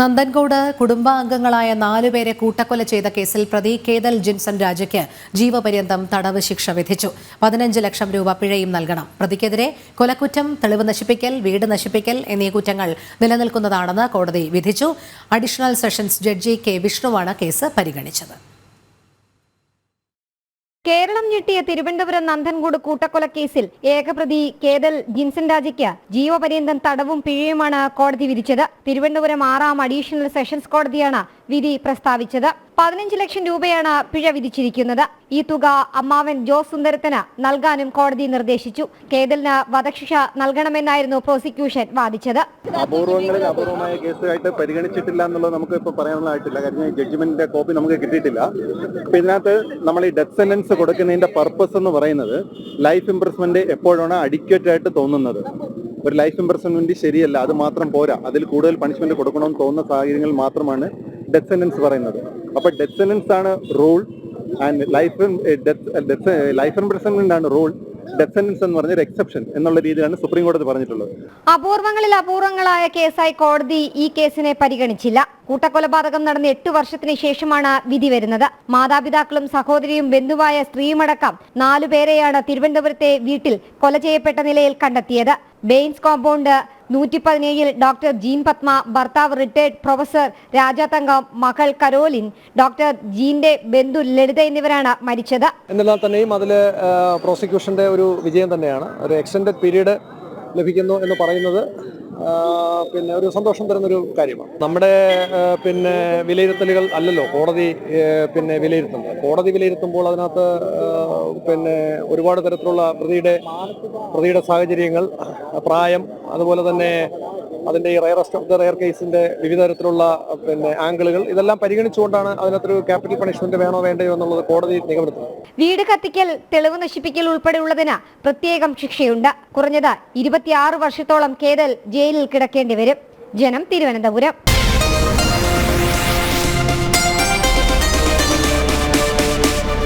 നന്ദൻകോട് കുടുംബാംഗങ്ങളായ നാലുപേരെ കൂട്ടക്കൊല ചെയ്ത കേസിൽ പ്രതി കേതൽ ജിൻസൺ രാജയ്ക്ക് ജീവപര്യന്തം തടവ് ശിക്ഷ വിധിച്ചു. പതിനഞ്ച് ലക്ഷം രൂപ പിഴയും നൽകണം. പ്രതിക്കെതിരെ കൊലക്കുറ്റം തെളിവ് നശിപ്പിക്കൽ വീട് നശിപ്പിക്കൽ എന്നീ കുറ്റങ്ങൾ നിലനിൽക്കുന്നതാണെന്ന് കോടതി വിധിച്ചു. അഡീഷണൽ സെഷൻസ് ജഡ്ജി കെ വിഷ്ണുവാണ് കേസ് പരിഗണിച്ചത്. കേരളം ഞെട്ടിയ തിരുവനന്തപുരം നന്ദൻകൂട് കൂട്ടക്കൊലക്കേസിൽ ഏകപ്രതി കേതൽ ജിൻസൻ രാജയ്ക്ക് ജീവപര്യന്തം തടവും പിഴയുമാണ് കോടതി വിധിച്ചത്. തിരുവനന്തപുരം ആറാം അഡീഷണൽ സെഷൻസ് കോടതിയാണ് വിധി പ്രസ്താവിച്ചത്. പതിനഞ്ച് ലക്ഷം രൂപയാണ് പിഴ വിധിച്ചിരിക്കുന്നത്. ഈ തുക അമ്മാവൻ ജോസ് സുന്ദരത്തിന് നൽകാനും കോടതി നിർദ്ദേശിച്ചു. കേതലിന് വധശിക്ഷ നൽകണമെന്നായിരുന്നു പ്രോസിക്യൂഷൻ വാദിച്ചത്. അപൂർവങ്ങളിൽ അപൂർവമായ കേസുമായിട്ട് പരിഗണിച്ചിട്ടില്ല എന്നുള്ളത് നമുക്ക് ഇപ്പോൾ പറയാനുള്ളതായിട്ടില്ല. കാരണം ജഡ്ജ്മെന്റിന്റെ കോപ്പി നമുക്ക് കിട്ടിയിട്ടില്ല. അപ്പൊ ഇതിനകത്ത് നമ്മൾ ഈ ഡെത്ത് സെന്റൻസ് കൊടുക്കുന്നതിന്റെ പർപ്പസ് എന്ന് പറയുന്നത് ലൈഫ് ഇംപ്രസ്മെന്റ് എപ്പോഴാണ് അഡിക്വേറ്റ് ആയിട്ട് തോന്നുന്നത്. ഒരു ലൈഫ് ഇംപ്രസ്മെന്റ് ശരിയല്ല അത് മാത്രം പോരാ. അതിൽ കൂടുതൽ പണിഷ്മെന്റ് കൊടുക്കണമെന്ന് തോന്നുന്ന സാഹചര്യങ്ങൾ മാത്രമാണ് ഡെത്ത് സെന്റൻസ് പറയുന്നത്. അപ്പൊ ഡെത്ത് സെന്റൻസ് ആണ് rule and life death life imprisonment ആണ് റൂൾ ഡെത്ത് എന്ന് പറഞ്ഞൊരു എക്സെപ്ഷൻ എന്നുള്ള രീതിയിലാണ് സുപ്രീം കോടതി പറഞ്ഞിട്ടുള്ളത്. അപൂർവങ്ങളിൽ അപൂർവങ്ങളായ കേസായി കോടതി ഈ കേസിനെ പരിഗണിച്ചില്ല. കൂട്ടക്കൊലപാതകം നടന്ന് എട്ട് വർഷത്തിന് ശേഷമാണ് വിധി വരുന്നത്. മാതാപിതാക്കളും സഹോദരിയും ബന്ധുവായ സ്ത്രീയുമടക്കം നാലുപേരെയാണ് തിരുവനന്തപുരത്തെ വീട്ടിൽ കൊല ചെയ്യപ്പെട്ട നിലയിൽ കണ്ടെത്തിയത്. ബെയിൻസ് കോമ്പൗണ്ട് നൂറ്റി പതിനേഴിൽ ഡോക്ടർ ജീൻ പത്മ ഭർത്താവ് റിട്ടയർഡ് പ്രൊഫസർ രാജാതങ്കം മകൾ കരോലിൻ ഡോക്ടർ ജീന്റെ ബന്ധു ലളിത എന്നിവരാണ് മരിച്ചത്. എന്നിരുന്നാൽ തന്നെയും അതിൽ പ്രോസിക്യൂഷന്റെ ഒരു വിജയം തന്നെയാണ്. ഒരു എക്സ്റ്റൻഡ് പീരീഡ് ലഭിക്കുന്നു എന്ന് പറയുന്നത് പിന്നെ ഒരു സന്തോഷം തരുന്ന ഒരു കാര്യമാണ്. നമ്മുടെ പിന്നെ വിലയിരുത്തലുകൾ അല്ലല്ലോ കോടതി പിന്നെ വിലയിരുത്തുന്നത്. കോടതി വിലയിരുത്തുമ്പോൾ അതിനകത്ത് പിന്നെ ഒരുപാട് തരത്തിലുള്ള പ്രതിയുടെ പ്രതിയുടെ സാഹചര്യങ്ങൾ പ്രായം അതുപോലെ തന്നെ അതിന്റെ ഈ റയറസ്റ്റ് ഓഫ് ദ റയർ കേസിന്റെ വിവിധ തരത്തിലുള്ള പിന്നെ ആംഗിളുകൾ ഇതെല്ലാം പരിഗണിച്ചുകൊണ്ടാണ് അതിനകത്തൊരു ക്യാപിറ്റൽ പണിഷ്മെന്റ് വേണോ വേണ്ടയോ എന്നുള്ളത് കോടതി നിഗമനത്തിൽ. വീട് കത്തിക്കൽ തെളിവ് നശിപ്പിക്കൽ ഉൾപ്പെടെയുള്ളതിന് പ്രത്യേകം ശിക്ഷയുണ്ട്. കുറഞ്ഞത് ഇരുപത്തിയാറ് വർഷത്തോളം കേതൽ ജയിലിൽ കിടക്കേണ്ടി വരും. ജനം തിരുവനന്തപുരം.